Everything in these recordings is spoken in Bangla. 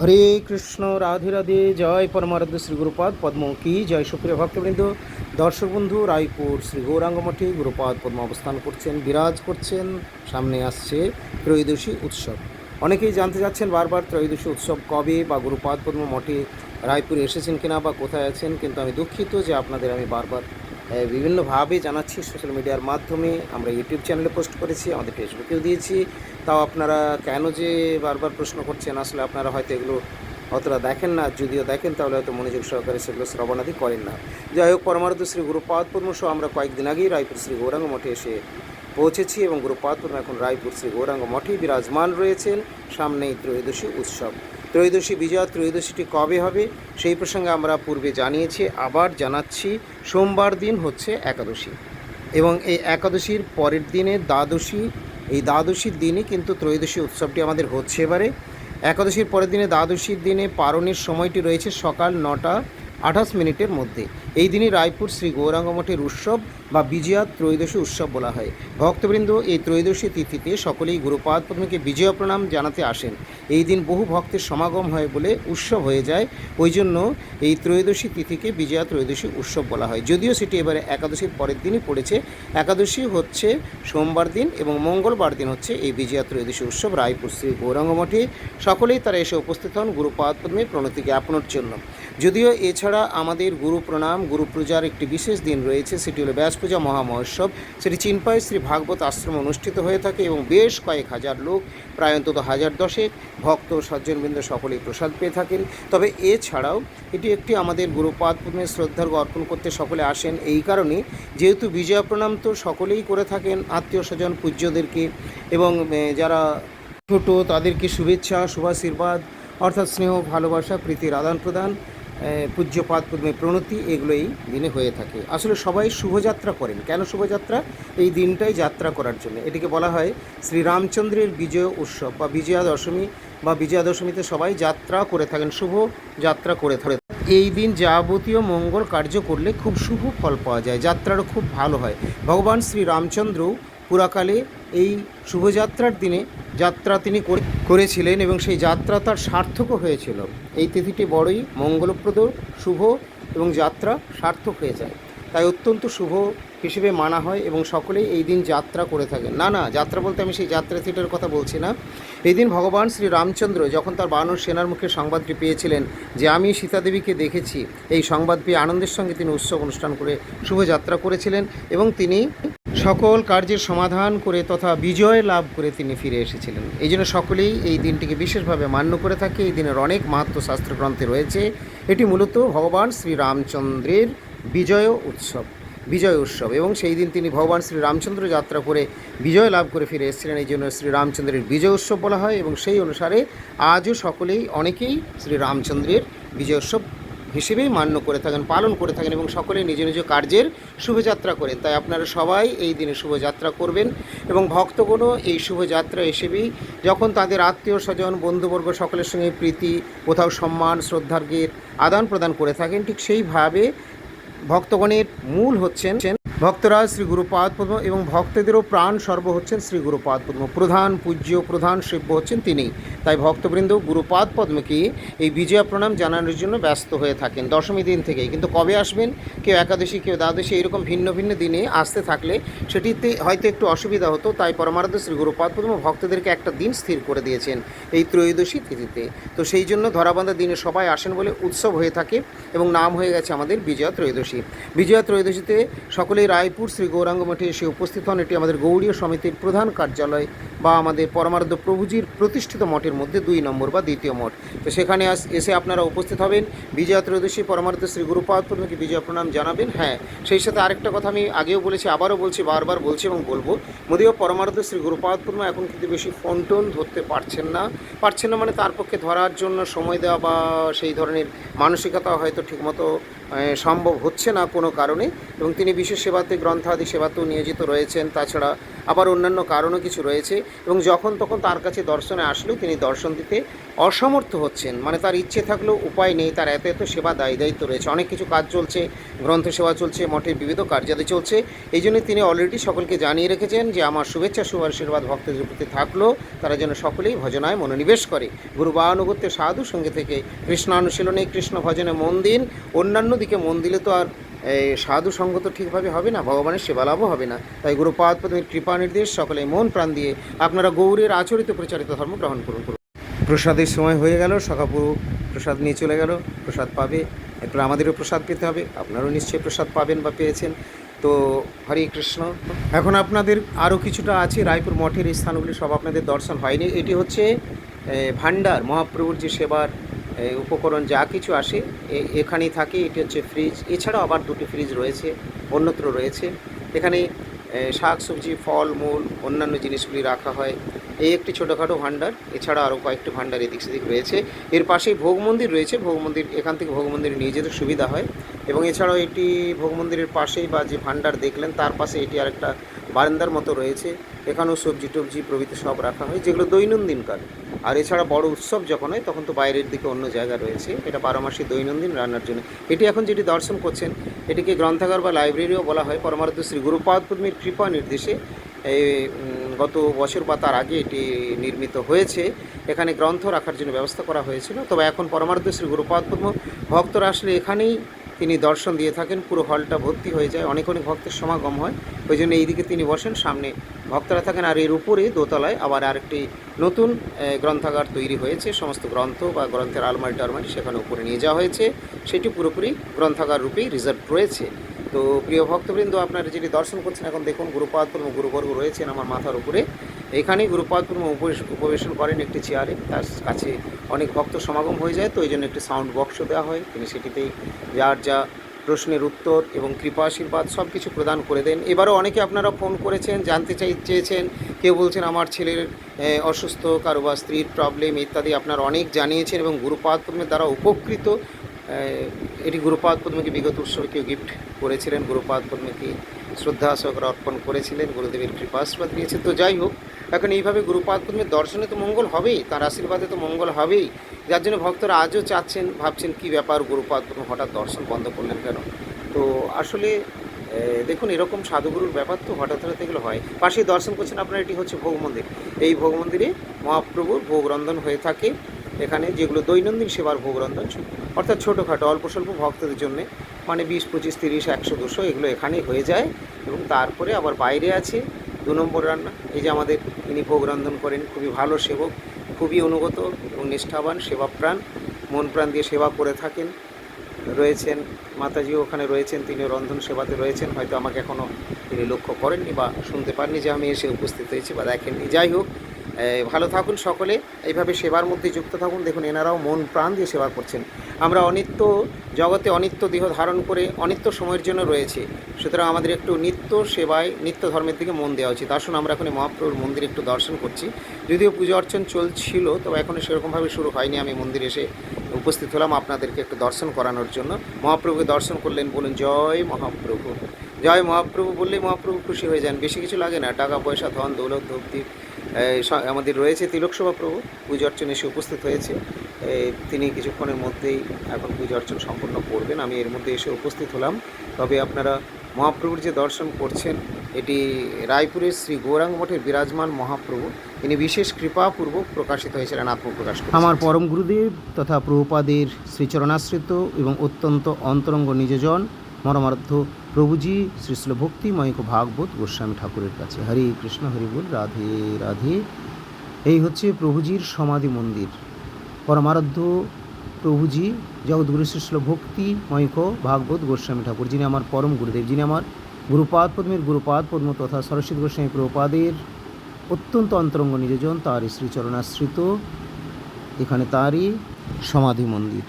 হরে কৃষ্ণ, রাধে রাধে, জয় পরমারাধ্য শ্রী গুরুপাদ পদ্ম কি জয়। সুপ্রিয় ভক্তবৃন্দ, দর্শক বন্ধু, রায়পুর শ্রী গৌরাঙ্গ মঠে গুরুপাদ পদ্ম অবস্থান করছেন, বিরাজ করছেন, সামনে আসছে ত্রয়োদশী উৎসব। অনেকেই জানতে চাচ্ছেন বারবার ত্রয়োদশী উৎসব কবে বা গুরুপাদ পদ্ম মঠে রায়পুরে এসেছেন কিনা বা কোথায় আছেন, কিন্তু আমি দুঃখিত যে আপনাদের আমি বারবার বিভিন্নভাবে জানাচ্ছি সোশ্যাল মিডিয়ার মাধ্যমে। আমরা ইউটিউব চ্যানেলে পোস্ট করেছি, আমাদের ফেসবুকেও দিয়েছি। তাও আপনারা কেন যে বারবার প্রশ্ন করছেন, আসলে আপনারা হয়তো এগুলো অতটা দেখেন না। যদিও দেখেন, তাহলে হয়তো মনোযোগ সহকারে সেগুলো শ্রবণাদি করেন না। যাই হোক পরমার্থ শ্রী গুরুপাদ পদ্ম সহ আমরা কয়েকদিন আগেই রায়পুর শ্রী গৌরাঙ্গ মঠে এসে পৌঁছেছি এবং গুরুপাদ পদ্ম এখন রায়পুর শ্রী গৌরাঙ্গ মঠেই বিরাজমান রয়েছেন। সামনেই ত্রয়োদশী উৎসব। ত্রয়োদশী বিজয়া, ত্রয়োদশীটি কবে হবে সেই প্রসঙ্গে আমরা পূর্বে জানিয়েছি, আবার জানাচ্ছি সোমবার দিন হচ্ছে একাদশী। এবং এই একাদশীর পরের দিনে দ্বাদশী, এই দ্বাদশীর দিনে কিন্তু ত্রয়োদশী উৎসবটি আমাদের হচ্ছে এবারে। একাদশীর পরের দিনে দ্বাদশীর দিনে পারণের সময়টি রয়েছে সকাল নটা আঠাশ মিনিটের মধ্যে। এই দিনই রায়পুর শ্রী গৌরাঙ্গ মঠের উৎসব বা বিজয়া ত্রয়োদশী উৎসব বলা হয়। ভক্তবৃন্দ এই ত্রয়োদশী তিথিতে সকলেই গুরুপাদ পদ্মকে বিজয় প্রণাম জানাতে আসেন। এই দিন বহু ভক্তের সমাগম হয় বলে উৎসব হয়ে যায়। ওই জন্য এই ত্রয়োদশী তিথিকে বিজয়া ত্রয়োদশী উৎসব বলা হয়। যদিও সেটি এবারে একাদশীর পরের দিনই পড়েছে। একাদশী হচ্ছে সোমবার দিন এবং মঙ্গলবার দিন হচ্ছে এই বিজয়া ত্রয়োদশী উৎসব রায়পুর শ্রী গৌরাঙ্গ মঠে। সকলেই তারা এসে উপস্থিত হন গুরুপাদ প্রণতি জ্ঞাপনের জন্য। যদিও এছাড়া আমাদের গুরু প্রণাম, গুরু পূজার একটি বিশেষ দিন রয়েছে, সেটি হলো ব্যাস পূজা মহামহোৎসব। সেটি চিনপাই শ্রী ভাগবত আশ্রমে অনুষ্ঠিত হয়ে থাকে এবং বেশ কয়েক হাজার লোক প্রায় অন্তত হাজার দশেক ভক্ত সজ্জনবৃন্দ সকলেই প্রসাদ পেয়ে থাকেন। তবে এছাড়াও এটি একটি আমাদের গুরুপাদ পদ্মে শ্রদ্ধার্ঘ অর্পণ করতে সকলে আসেন। এই কারণে যেহেতু বিজয়া প্রণাম তো সকলেই করে থাকেন, আত্মীয় স্বজন, পূজ্যদেরকে এবং যারা ছোটো তাদেরকে শুভেচ্ছা, শুভাশীর্বাদ, অর্থাৎ স্নেহ, ভালোবাসা, প্রীতির আদান প্রদান পূজ্যপাদ পদ্মে প্রণতি এগুলো এই দিনে হয়ে থাকে। আসলে সবাই শুভযাত্রা করেন। কেন শুভযাত্রা? এই দিনটাই যাত্রা করার জন্য। এটিকে বলা হয় শ্রীরামচন্দ্রের বিজয় উৎসব বা বিজয়া দশমী বা বিজয়া দশমীতে সবাই যাত্রা করে থাকেন, শুভ যাত্রা করে থাকেন। এই দিন যাবতীয় মঙ্গল কার্য করলে খুব শুভ ফল পাওয়া যায়। যাত্রারও খুব ভালো হয়। ভগবান শ্রী রামচন্দ্রও পুরাকালে এই শুভযাত্রার দিনে যাত্রা তিনি করে- করেছিলেন এবং সেই যাত্রা তার সার্থকও হয়েছিল। এই তিথিটি বড়ই মঙ্গলপ্রদ, শুভ এবং যাত্রা সার্থক হয়ে যায়। তাই অত্যন্ত শুভ হিসেবে মানা হয় এবং সকলেই এই দিন যাত্রা করে থাকেন। না না, যাত্রা বলতে আমি সেই যাত্রা থিয়েটারের কথা বলছি না। এই দিন ভগবান শ্রী রামচন্দ্র যখন তার বানর সেনার মুখে সংবাদটি পেয়েছিলেন যে আমি সীতাদেবীকে দেখেছি, এই সংবাদ পেয়ে আনন্দের সঙ্গে তিনি উৎসব অনুষ্ঠান করে শুভযাত্রা করেছিলেন এবং তিনি সকল কার্যের সমাধান করে তথা বিজয় লাভ করে তিনি ফিরে এসেছিলেন। এই জন্য সকলেই এই দিনটিকে বিশেষভাবে মান্য করে থাকে। এই দিনের অনেক মাহাত্ম শাস্ত্রগ্রন্থে রয়েছে। এটি মূলত ভগবান শ্রীরামচন্দ্রের বিজয় উৎসব বিজয় উৎসব এবং সেই দিন তিনি ভগবান শ্রী রামচন্দ্র যাত্রা করে বিজয় লাভ করে ফিরে এসেছিলেন। এই জন্য শ্রীরামচন্দ্রের বিজয় উৎসব বলা হয় এবং সেই অনুসারে আজও সকলেই অনেকেই শ্রীরামচন্দ্রের বিজয় উৎসব হিসেবেই মান্য করে থাকেন, পালন করে থাকেন এবং সকলে নিজ নিজ কার্যের শুভযাত্রা করেন। তাই আপনারা সবাই এই দিনে শুভযাত্রা করবেন এবং ভক্তগণও এই শুভযাত্রা হিসেবেই যখন তাদের আত্মীয় স্বজন, বন্ধুবর্গ সকলের সঙ্গে প্রীতি, কোথাও সম্মান শ্রদ্ধার্ঘের আদান প্রদান করে থাকেন, ঠিক সেইভাবে ভক্তগণের মূল হচ্ছেন ভক্তরা শ্রী গুরুপাদ পদ্ম এবং ভক্তদেরও প্রাণ সর্ব হচ্ছেন শ্রী গুরুপাদ পদ্ম প্রধান পূজ্য, প্রধান সেব্য হচ্ছেন তিনি। তাই ভক্তবৃন্দ গুরুপাদ পদ্মকে এই বিজয়া প্রণাম জানানোর জন্য ব্যস্ত হয়ে থাকেন দশমী দিন থেকেই। কিন্তু কবে আসবেন? কেউ একাদশী, কেউ দ্বাদশী এরকম ভিন্ন ভিন্ন দিনে আসতে থাকলে সেটিতে হয়তো একটু অসুবিধা হতো। তাই পরমারাধ্য শ্রী গুরুপাদ পদ্ম ভক্তদেরকে একটা দিন স্থির করে দিয়েছেন এই ত্রয়োদশী তিথিতে। তো সেই জন্য ধরাবান্ধা দিনে সবাই আসেন বলে উৎসব হয়ে থাকে এবং নাম হয়ে গেছে আমাদের বিজয়া ত্রয়োদশী। বিজয়া ত্রয়োদশীতে সকলেই রায়পুর শ্রী গৌরাঙ্গ মঠে এসে উপস্থিত হন। এটি আমাদের গৌড়ীয় সমিতির প্রধান কার্যালয় বা আমাদের পরমারাধ্য প্রভুজির প্রতিষ্ঠিত মঠের মধ্যে দুই নম্বর বা দ্বিতীয় মঠ। তো সেখানে এসে আপনারা উপস্থিত হবেন। বিজয়া ত্রয়োদশী পরমার্থ শ্রী গুরুপাদ পূর্ণকে বিজয় প্রণাম জানাবেন। হ্যাঁ সেই সাথে আরেকটা কথা আমি আগেও বলেছি, আবারও বলছি, বারবার বলছি এবং বলব, যদিও পরমার্থ শ্রী গুরুপাদ পূর্ণ এখন কিন্তু বেশি ফোন টোন ধরতে পারছেন না। পারছেন না মানে তার পক্ষে ধরার জন্য সময় দেওয়া বা সেই ধরনের মানসিকতা হয়তো ঠিকমতো সম্ভব হচ্ছে না কোনো কারণে এবং তিনি বিশেষ সেবাতে গ্রন্থাদি সেবাতেও নিয়োজিত রয়েছেন। তাছাড়া আবার অন্যান্য কারণও কিছু রয়েছে এবং যখন তখন তার কাছে দর্শনে আসলেও তিনি দর্শন দিতে অসমর্থ হচ্ছেন। মানে তার ইচ্ছে থাকলেও উপায় নেই, তার এত এত সেবা দায়ী দায়িত্ব রয়েছে। অনেক কিছু কাজ চলছে, গ্রন্থ সেবা চলছে মঠের বিবিধ কার্যাদি চলছে। এই জন্য তিনি অলরেডি সকলকে জানিয়ে রেখেছেন যে, আমার শুভেচ্ছা শুভ আশীর্বাদ ভক্তদের প্রতি থাকলেও তারা যেন সকলেই ভজনায় মনোনিবেশ করে। গুরু বা অনুগত্যে সাধু সঙ্গে থেকে কৃষ্ণানুশীলনে কৃষ্ণ ভজনে মন দিন। অন্যান্য দিকে মন দিলে তো আর এই সাধু সঙ্গ তো ঠিকভাবে হবে না, ভগবানের সেবা লাভও হবে না। তাই গুরুপাদ পদ্মের কৃপা নির্দেশ সকলে মন প্রাণ দিয়ে আপনারা গৌরের আচরিত প্রচারিত ধর্ম গ্রহণ করুন করুন। প্রসাদের সময় হয়ে গেল সখাপুরু প্রসাদ নিয়ে চলে গেল, প্রসাদ পাবে, এরপর আমাদেরও প্রসাদ পেতে হবে, আপনারাও নিশ্চয়ই প্রসাদ পাবেন বা পেয়েছেন। তো হরে কৃষ্ণ। এখন আপনাদের আরও কিছুটা আছে, রায়পুর মঠের এই স্থানগুলি সব আপনাদের দর্শন হয়নি। এটি হচ্ছে ভান্ডার মহাপ্রভুর যে সেবার উপকরণ, যা কিছু আসে এখানেই থাকে, এটি হচ্ছে ফ্রিজ এছাড়াও আবার দুটি ফ্রিজ রয়েছে, অন্যত্র রয়েছে। এখানে শাক, সবজি, ফল, মূল, অন্যান্য জিনিসগুলি রাখা হয়। এই একটি ছোটোখাটো ভাণ্ডার, এছাড়া আরও কয়েকটি ভাণ্ডার এদিক সেদিক রয়েছে। এর পাশেই ভোগ মন্দির রয়েছে, ভোগ মন্দির, এখান থেকে ভোগ মন্দিরে নিয়ে যেতে সুবিধা হয়। এবং এছাড়াও এটি ভোগ মন্দিরের পাশেই বা যে ভাণ্ডার দেখলেন, তার পাশে এটি আরেকটা বারান্দার মতো রয়েছে। এখানেও সবজি টবজি প্রভৃতি সব রাখা হয়, যেগুলো দৈনন্দিনকার আর এছাড়া বড় উৎসব যখন হয়, তখন তো বাইরের দিকে অন্য জায়গা রয়েছে। এটা বারো মাসে দৈনন্দিন রান্নার জন্য। এটি এখন যেটি দর্শন করছেন, এটিকে গ্রন্থাগার বা লাইব্রেরিও বলা হয়। পরমার্থ শ্রী গুরুপাদপদ্মীর কৃপা নির্দেশে এই গত বছর বা তার আগে এটি নির্মিত হয়েছে। এখানে গ্রন্থ রাখার জন্য ব্যবস্থা করা হয়েছিল। তবে এখন পরমার্থ শ্রী গুরুপাদপদ্ম ভক্তরা আসলে এখানেই তিনি দর্শন দিয়ে থাকেন। পুরো হলটা ভর্তি হয়ে যায়। অনেক অনেক ভক্তের সমাগম হয়। ওই জন্য এইদিকে তিনি বসেন। সামনে ভক্তরা থাকেন আর এর উপরে দোতলায় আবার আরেকটি নতুন গ্রন্থাগার তৈরি হয়েছে। সমস্ত গ্রন্থ বা গ্রন্থের আলমারি টালমারি সেখানে উপরে নিয়ে যাওয়া হয়েছে। সেটি পুরোপুরি গ্রন্থাগার রূপেই রিজার্ভ রয়েছে। তো প্রিয় ভক্তবৃন্দ, আপনারা যেটি দর্শন করছেন, এখন দেখুন গুরুপাদ পূর্ণ গুরুবর্গ রয়েছেন আমার মাথার উপরে। এখানেই গুরুপাদ উপবেশ- উপবেশন করেন একটি চেয়ারে। তার কাছে অনেক ভক্ত সমাগম হয়ে যায়। তো এই জন্য একটি সাউন্ড বক্সও দেওয়া হয়। তিনি সেটিতেই যার যা প্রশ্নের উত্তর এবং কৃপা আশীর্বাদ সব কিছু প্রদান করে দেন। এবারও অনেকে আপনারা ফোন করেছেন, জানতে চাই, চেয়েছেন, কেউ বলছেন আমার ছেলের অসুস্থ কারও বা স্ত্রীর প্রবলেম ইত্যাদি আপনারা অনেক জানিয়েছেন এবং গুরুপাদ দ্বারা উপকৃত এটি গুরুপাদ পদ্মকে বিগত উৎসবে কেউ গিফট করেছিলেন, গুরুপাদ পদ্মকে শ্রদ্ধা সহকারে অর্পণ করেছিলেন, গুরুদেবের কৃপা আশীর্বাদ নিয়েছে তো যাই হোক এখন এইভাবে গুরুপাদ পদ্মের দর্শনে তো মঙ্গল হবেই, তার আশীর্বাদে তো মঙ্গল হবেই। যার জন্য ভক্তরা আজও চাচ্ছেন, ভাবছেন কি ব্যাপার গুরুপাদ পদ্ম হঠাৎ দর্শন বন্ধ করলেন কেন? তো আসলে দেখুন এরকম সাধুগুরুর ব্যাপার তো হঠাৎ হঠাৎ এগুলো হয়। পাশেই দর্শন করছেন আপনার এটি হচ্ছে ভোগ মন্দির। এই ভোগ মন্দিরে মহাপ্রভুর ভোগ রন্ধন হয়ে থাকে। এখানে যেগুলো দৈনন্দিন সেবার ভোগ রন্ধন অর্থাৎ ছোটোখাটো, অল্প স্বল্প ভক্তদের জন্য মানে বিশ, পঁচিশ, তিরিশ, একশো, দুশো এগুলো এখানেই হয়ে যায় এবং তারপরে আবার বাইরে আছে। দু নম্বর রান্না। এই যে আমাদের ইনি ভোগ রন্ধন করেন, খুবই ভালো সেবক, খুবই অনুগত এবং নিষ্ঠাবান, সেবাপ্রাণ, মন প্রাণ দিয়ে সেবা করে থাকেন। রয়েছেন, মাতাজিও ওখানে রয়েছেন তিনি রন্ধন সেবাতে রয়েছেন। হয়তো আমাকে এখনও তিনি লক্ষ্য করেননি বা শুনতে পাননি যে আমি এসে উপস্থিত হয়েছি বা দেখেননি। যাই হোক ভালো থাকুন সকলে। এইভাবে সেবার মধ্যে যুক্ত থাকুন। দেখুন, এনারাও মন প্রাণ দিয়ে সেবা করছেন। আমরা অনিত্য জগতে অনিত্য দেহ ধারণ করে অনিত্য সময়ের জন্য রয়েছে। সুতরাং আমাদের একটু নিত্য সেবায়, নিত্য ধর্মের দিকে মন দেওয়া উচিত। আসুন আমরা এখন মহাপ্রভুর মন্দির একটু দর্শন করছি। যদিও পুজো অর্চন চলছিল, তবে এখনও সেরকমভাবে শুরু হয়নি। আমি মন্দিরে এসে উপস্থিত হলাম আপনাদেরকে একটু দর্শন করানোর জন্য। মহাপ্রভুকে দর্শন করলেন, বলুন, জয় মহাপ্রভু। জয় মহাপ্রভু বললেই মহাপ্রভু খুশি হয়ে যান। বেশি কিছু লাগে না। টাকা, পয়সা, ধন, দৌলত, ধূপদীপ আমাদের রয়েছে তিলকসভা প্রভু। পুজো অর্চনে এসে উপস্থিত হয়েছে। তিনি কিছুক্ষণের মধ্যেই এখন পুজো অর্চন সম্পন্ন করবেন। আমি এর মধ্যে এসে উপস্থিত হলাম। তবে আপনারা মহাপ্রভুর যে দর্শন করছেন, এটি রায়পুরের শ্রী গৌরাঙ্গ মঠের বিরাজমান মহাপ্রভু। তিনি বিশেষ কৃপাপূর্বক প্রকাশিত হয়েছিলেন আত্মপ্রকাশ আমার পরম গুরুদেব তথা প্রভুপাদের শ্রীচরণাশ্রিত এবং অত্যন্ত অন্তরঙ্গ নিজজন মরমার্থ প্রভুজি শ্রীশ্ল ভক্তিময়ক ভাগবত গোস্বামী ঠাকুরের কাছে। হরে কৃষ্ণ, হরি বল, রাধে রাধে। এই হচ্ছে প্রভুজির সমাধি মন্দির। পরমারাধ্য প্রভুজি জগৎগুরু শ্রীশ্ল ভক্তি ময়ক ভাগবত গোস্বামী ঠাকুর, যিনি আমার পরম গুরুদেব, যিনি আমার গুরুপাদ পদ্মের গুরুপাদ পদ্ম তথা সরস্বতী গোস্বামী প্রপাদের অত্যন্ত অন্তরঙ্গ নিজজন তারই শ্রীচরণাশ্রিত, এখানে তারই সমাধি মন্দির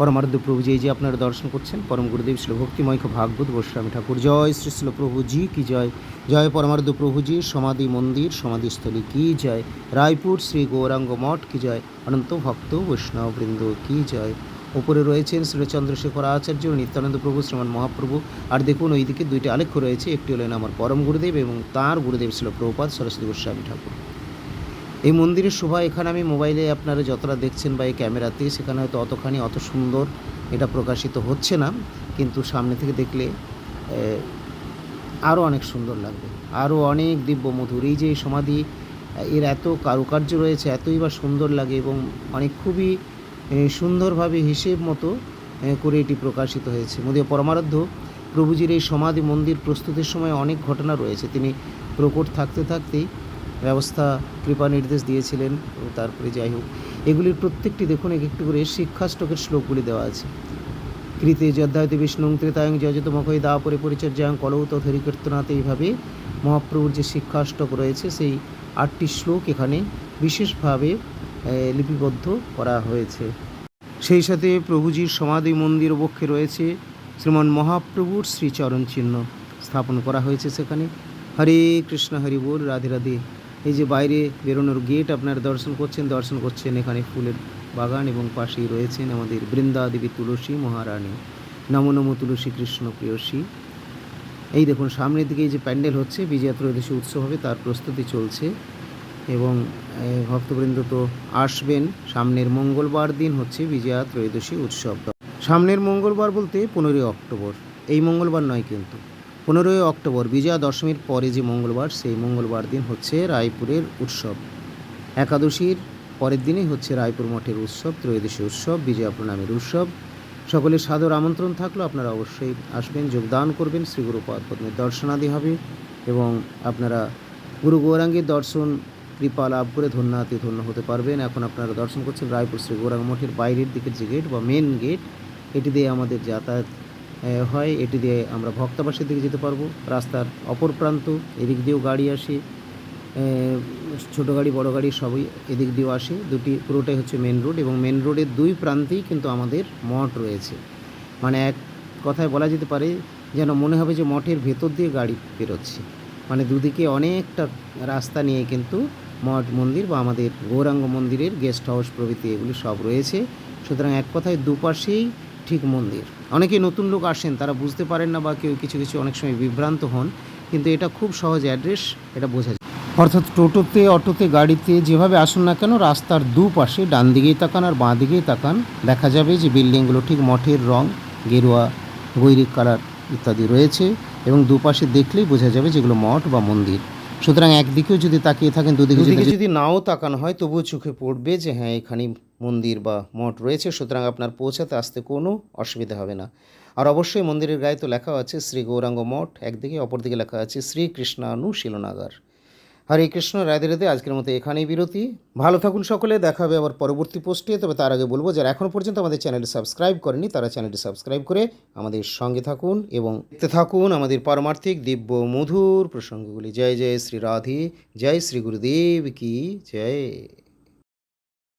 পরমার্ধ প্রভুজি এই যে আপনারা দর্শন করছেন, পরম গুরুদেব শ্রী ভক্তিময় ভাগবত গোস্বামী ঠাকুর। জয় শ্রী শ্রী প্রভুজি, কি জয়? জয় পরমার্ধ প্রভুজি, সমাধি মন্দির, সমাধিস্থলী, কি জয়? রায়পুর শ্রী গৌরাঙ্গ মঠ, কি জয়? অনন্ত ভক্ত বৈষ্ণব বৃন্দ কি জয়? উপরে রয়েছেন শ্রী চন্দ্রশেখর আচার্য, নিত্যানন্দ প্রভু, শ্রীমান মহাপ্রভু। আর দেখুন, ওইদিকে দুইটি আলেখ্য রয়েছে, একটি হলেন আমার পরম গুরুদেব এবং তার গুরুদেব ছিল প্রভুপাদ সরস্বতী গোস্বামী ঠাকুর। এই মন্দিরের শোভা এখানে আমি মোবাইলে আপনারা যতটা দেখছেন বা এই ক্যামেরাতে, সেখানে হয়তো অতখানি, অত সুন্দর এটা প্রকাশিত হচ্ছে না। কিন্তু সামনে থেকে দেখলে আরও অনেক সুন্দর লাগবে। আরও অনেক দিব্য মধুর এই যে সমাধি, এর এত কারুকার্য রয়েছে, এতই বা সুন্দর লাগে এবং অনেক খুবই সুন্দরভাবে হিসেব মতো করে এটি প্রকাশিত হয়েছে। মোদীয় পরমারাধ্য প্রভুজির এই সমাধি মন্দির প্রস্তুতির সময় অনেক ঘটনা রয়েছে। তিনি প্রকট থাকতে থাকতেই ব্যবস্থা, কৃপা নির্দেশ দিয়েছিলেন তারপরে যাই হোক। এগুলির প্রত্যেকটি দেখুন, এক একটু করে শিক্ষাষ্টকের শ্লোকগুলি দেওয়া আছে। কৃতে যদ্ধায়তে বিষ্ণু ত্রেতায়ং যজত মকই দা পরে পরিচর্যায়ং কলৌত ধরি কীর্তনাতে এইভাবে মহাপ্রভুর যে শিক্ষাষ্টক রয়েছে, সেই আটটি শ্লোক এখানে বিশেষভাবে লিপিবদ্ধ করা হয়েছে। সেই সাথে প্রভুজির সমাধি মন্দির বক্ষে রয়েছে শ্রীমান মহাপ্রভুর শ্রীচরণ চিহ্ন স্থাপন করা হয়েছে সেখানে। হরে কৃষ্ণ, হরি বল, রাধে রাধে। এই যে বাইরে বেরোনোর গেট আপনারা দর্শন করছেন দর্শন করছেন এখানে ফুলের বাগান এবং পাশেই রয়েছেন আমাদের বৃন্দা দেবী তুলসী মহারানী। নমো নমো তুলসী কৃষ্ণ প্রিয়সী এই দেখুন, সামনের দিকে এই যে প্যান্ডেল হচ্ছে বিজয়া ত্রয়োদশী উৎসব হবে, তার প্রস্তুতি চলছে। এবং ভক্তবৃন্দ তো আসবেন। সামনের মঙ্গলবার দিন হচ্ছে বিজয়া ত্রয়োদশী উৎসব। সামনের মঙ্গলবার বলতে পনেরোই অক্টোবর। এই মঙ্গলবার নয় কিন্তু। পনেরোই অক্টোবর বিজয়া দশমীর পরে যে মঙ্গলবার, সেই মঙ্গলবার দিন হচ্ছে রায়পুরের উৎসব। একাদশীর পরের দিনই হচ্ছে রায়পুর মঠের উৎসব, ত্রয়োদশী উৎসব, বিজয়া প্রণামের উৎসব। সকলের সাদর আমন্ত্রণ থাকল, আপনারা অবশ্যই আসবেন, যোগদান করবেন শ্রী গুরুপাদ পদ্মের দর্শনাদি হবে এবং আপনারা গুরু গৌরাঙ্গের দর্শন, কৃপা লাভ করে ধন্যাতি ধন্য হতে পারবেন। এখন আপনারা দর্শন করছেন রায়পুর শ্রী গৌরাঙ্গ মঠের বাইরের দিকের যে গেট বা মেন গেট এটি দিয়ে আমাদের যাতায়াত হয় এটি দিয়ে আমরা ভক্তাবাসের দিকে যেতে পারব। রাস্তার অপর প্রান্ত, এদিক দিয়েও গাড়ি আসে। ছোট গাড়ি, বড় গাড়ি সবই এদিক দিয়েও আসে। দুটি, পুরোটাই হচ্ছে মেন রোড এবং মেন রোডের দুই প্রান্তেই কিন্তু আমাদের মঠ রয়েছে। মানে এক কথায় বলা যেতে পারে, যেন মনে হবে যে মঠের ভেতর দিয়ে গাড়ি বেরোচ্ছে। মানে দুদিকে অনেকটা রাস্তা নিয়ে কিন্তু মঠ মন্দির বা আমাদের গৌরাঙ্গ মন্দিরের গেস্ট হাউস প্রভৃতি এগুলি সব রয়েছে। সুতরাং এক কথায় দুপাশেই ঠিক মন্দির। অনেকে নতুন লোক আসেন তারা বুঝতে পারেন না বা কেউ কিছু কিছু অনেক সময় বিভ্রান্ত হন কিন্তু এটা খুব সহজ অ্যাড্রেস এটা বোঝা যায়। অর্থাৎ টোটোতে অটোতে গাড়িতে যেভাবে আসুন না কেন রাস্তার দুপাশে ডান দিকেই তাকান আর বাঁ দিকেই তাকান দেখা যাবে যে বিল্ডিংগুলো ঠিক মঠের রং গেরুয়া গৈরিক কালার ইত্যাদি রয়েছে এবং দুপাশে দেখলেই বোঝা যাবে যেগুলো মঠ বা মন্দির। সুতরাং একদিকেও যদি তাকিয়ে থাকেন দুদিকে যদি যদি নাও তাকানো হয় তবুও চোখে পড়বে যে হ্যাঁ এখানে মন্দির বা মঠ রয়েছে, সুতরাং আপনার পৌঁছাতে আসতে কোনো অসুবিধা হবে না। আর অবশ্যই মন্দিরের গায়ে তো লেখা আছে, শ্রী গৌরাঙ্গ মঠ, একদিকে, অপরদিকে লেখা আছে শ্রী কৃষ্ণানু শিলনাগার। হরে কৃষ্ণ, রাধে রাধে, আজকের মতো এখানেই বিরতি। ভালো থাকুন সকলে, দেখা হবে আবার পরবর্তী পোস্টে তবে তার আগে বলব, যারা এখনও পর্যন্ত আমাদের চ্যানেলটি সাবস্ক্রাইব করেনি তারা চ্যানেলটি সাবস্ক্রাইব করে আমাদের সঙ্গে থাকুন এবং দেখতে থাকুন আমাদের পারমার্থিক দিব্য মধুর প্রসঙ্গগুলি। জয় জয় শ্রী রাধে, জয় শ্রী গুরুদেব কি জয়।